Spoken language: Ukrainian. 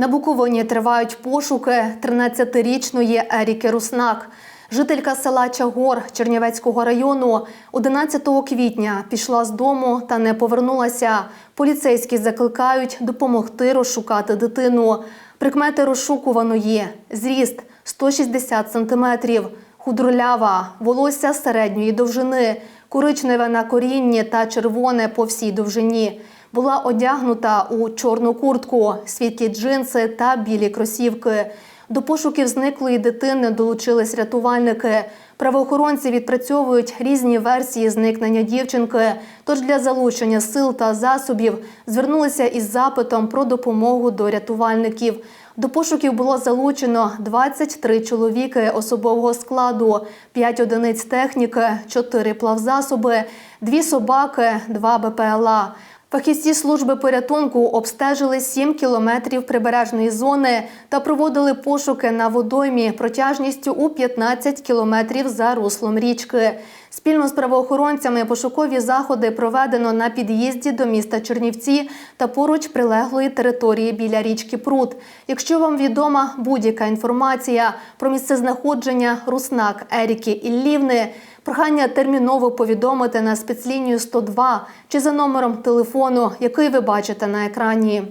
На Буковині тривають пошуки 13-річної Еріки Руснак. Жителька села Чагор Чернівецького району 11 квітня пішла з дому та не повернулася. Поліцейські закликають допомогти розшукати дитину. Прикмети розшукуваної – зріст 160 сантиметрів, худролява, волосся середньої довжини, коричневе на корінні та червоне по всій довжині. Була одягнута у чорну куртку, світлі джинси та білі кросівки. До пошуків зниклої дитини долучились рятувальники. Правоохоронці відпрацьовують різні версії зникнення дівчинки. Тож для залучення сил та засобів звернулися із запитом про допомогу до рятувальників. До пошуків було залучено 23 чоловіки особового складу, 5 одиниць техніки, 4 плавзасоби, 2 собаки, 2 БПЛА. Фахівці служби порятунку обстежили 7 кілометрів прибережної зони та проводили пошуки на водоймі протяжністю у 15 кілометрів за руслом річки. Спільно з правоохоронцями пошукові заходи проведено на під'їзді до міста Чернівці та поруч прилеглої території біля річки Прут. Якщо вам відома будь-яка інформація про місцезнаходження Руснак Еріки Іллівни, Прохання терміново повідомити на спецлінію 102 чи за номером телефону, який ви бачите на екрані.